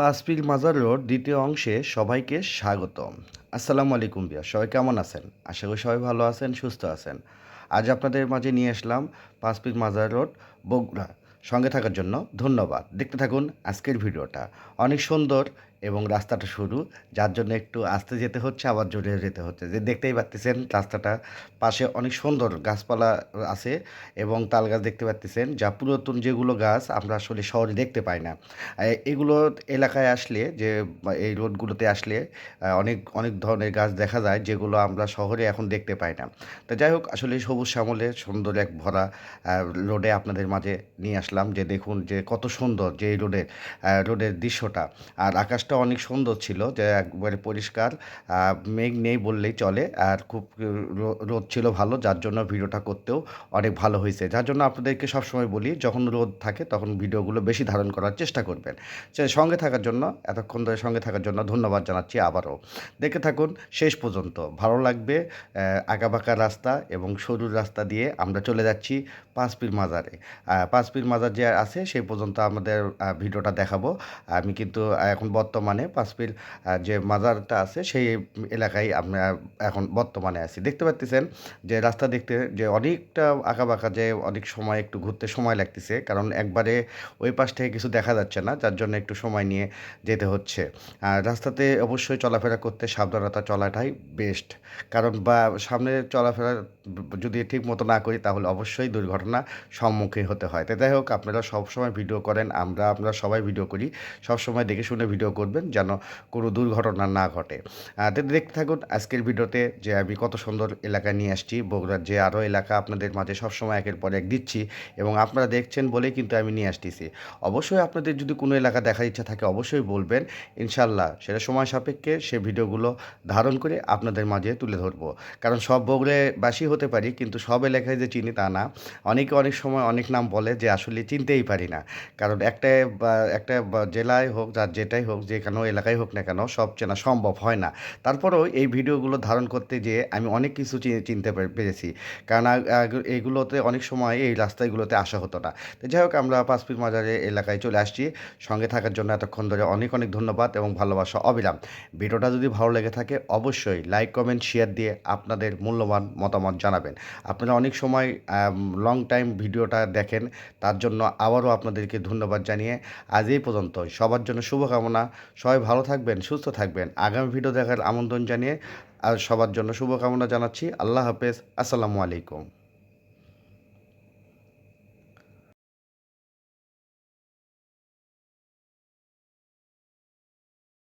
পাঁচপিল মাজার রোড দ্বিতীয় অংশে সবাইকে স্বাগতম আসসালামু আলাইকুম বিয়া, সবাই কেমন আছেন? আশা করি সবাই ভালো আছেন, সুস্থ আছেন। আজ আপনাদের মাঝে নিয়ে আসলাম পাঁচপিল মাজার রোড বগুড়া সঙ্গে থাকার জন্য ধন্যবাদ। দেখতে থাকুন আজকের ভিডিওটা। অনেক সুন্দর এবং রাস্তাটা সরু যার জন্য একটু আস্তে যেতে হচ্ছে, আবার জোরে যেতে হচ্ছে। যে দেখতেই পাচ্ছেন রাস্তাটা পাশে অনেক সুন্দর গাছপালা আছে এবং তাল গাছ দেখতে পাচ্ছেন যা পুরাতন যেগুলো গাছ আমরা আসলে শহরে দেখতে পাই না। এগুলো এলাকায় আসলে যে এই রোডগুলোতে আসলে অনেক অনেক ধরনের গাছ দেখা যায় যেগুলো আমরা শহরে এখন দেখতে পাই না। তো যাই হোক, আসলে সবুজ শ্যামলে সুন্দর এক ভরা রোডে আপনাদের মাঝে নিয়ে আসলাম। যে দেখুন যে কত সুন্দর যে এই রোডের রোডের দৃশ্যটা। আর আকাশটা অনেক সুন্দর ছিল, যে একবারে পরিষ্কার মেঘ নেই বললেই চলে, আর খুব রোদ ছিল ভালো, যার জন্য ভিডিওটা করতেও অনেক ভালো হয়েছে। যার জন্য আপনাদেরকে সবসময় বলি, যখন রোদ থাকে তখন ভিডিওগুলো বেশি ধারণ করার চেষ্টা করবেন। সঙ্গে থাকার জন্য, এতক্ষণ ধরে সঙ্গে থাকার জন্য ধন্যবাদ জানাচ্ছি আবারও। দেখে থাকুন, শেষ পর্যন্ত। ভালো লাগবে আঁকাবাঁকা রাস্তা এবং সরু রাস্তা দিয়ে আমরা চলে যাচ্ছি পাঁচপির মাজারে। পাঁচপির মাজার যে আছে, সেই পর্যন্ত আমাদের ভিডিওটা দেখাবো। আমি কিন্তু এখন বর্তমানে পাঁচপীর আহ, যে মাজারটা আছে সেই এলাকায় আমরা এখন বর্তমানে আছি। দেখতে পাচ্ছেন যে রাস্তা দেখতে যে অনেকটা আঁকাবাঁকা যে অনেক সময় একটু ঘুরতে সময় লাগতেছে কারণ একবারে ওই পাশ থেকে কিছু দেখা যাচ্ছে না যার জন্য একটু সময় নিয়ে যেতে হচ্ছে। আর রাস্তাতে অবশ্যই চলাফেরা করতে সাবধানতা চলাটাই বেস্ট কারণ বা সামনে চলাফেরা যদি ঠিক মতো না করি তাহলে অবশ্যই দুর্ঘটনা সম্মুখীন হতে হয়। তো যাই হোক আপনারা সবসময় ভিডিও করেন আমরা আমরা সবাই ভিডিও করি সবসময় দেখে শুনে ভিডিও করবেন যেন কোনো দুর্ঘটনা না ঘটে। দেখতে থাকুন আজকের ভিডিওতে যে আমি কত সুন্দর এলাকা নিয়ে আসছি। বগুড়ার যে আরও এলাকা আপনাদের মাঝে সবসময় একের পর এক দিচ্ছি এবং আপনারা দেখছেন বলেই কিন্তু আমি নিয়ে আসতেছি। অবশ্যই আপনাদের যদি কোনো এলাকা দেখার ইচ্ছা থাকে অবশ্যই বলবেন। ইনশাল্লাহ সেটা সময় সাপেক্ষে সে ভিডিওগুলো ধারণ করে আপনাদের মাঝে তুলে ধরবো। কারণ সব বগুড়াবাসী হতে পারি কিন্তু সব এলাকায় যে চিনি তা না। অনেকে অনেক সময় অনেক নাম বলে যে আসলে চিনতেই পারি না। কারণ একটা একটা জেলায় হোক যার যেটাই হোক যে কোনো এলাকায় হোক না কেন সব চেনা সম্ভব হয় না। তারপরেও এই ভিডিওগুলো ধারণ করতে যেয়ে আমি অনেক কিছু চিনতে পেরেছি। কারণ এইগুলোতে অনেক সময় এই রাস্তাগুলোতে আসা হতো না। তো যাই হোক, আমরা পাঁচপির মাজারে এলাকায় চলে আসছি। সঙ্গে থাকার জন্য এতক্ষণ ধরে অনেক অনেক ধন্যবাদ এবং ভালোবাসা অবিরাম। ভিডিওটা যদি ভালো লেগে থাকে, অবশ্যই লাইক, কমেন্ট, শেয়ার দিয়ে আপনাদের মূল্যবান মতামত জানাবেন। আপনারা অনেক সময় লং টাইম ভিডিওটা দেখেন। তার জন্য আবারও আপনাদেরকে ধন্যবাদ জানিয়ে আজ এই পর্যন্ত সবার জন্য শুভকামনা। সবাই ভালো থাকবেন, সুস্থ থাকবেন। আগামী ভিডিও দেখার আমন্ত্রণ জানিয়ে আর সবার জন্য শুভকামনা জানাচ্ছি। আল্লাহ হাফেজ। আসসালামু আলাইকুম।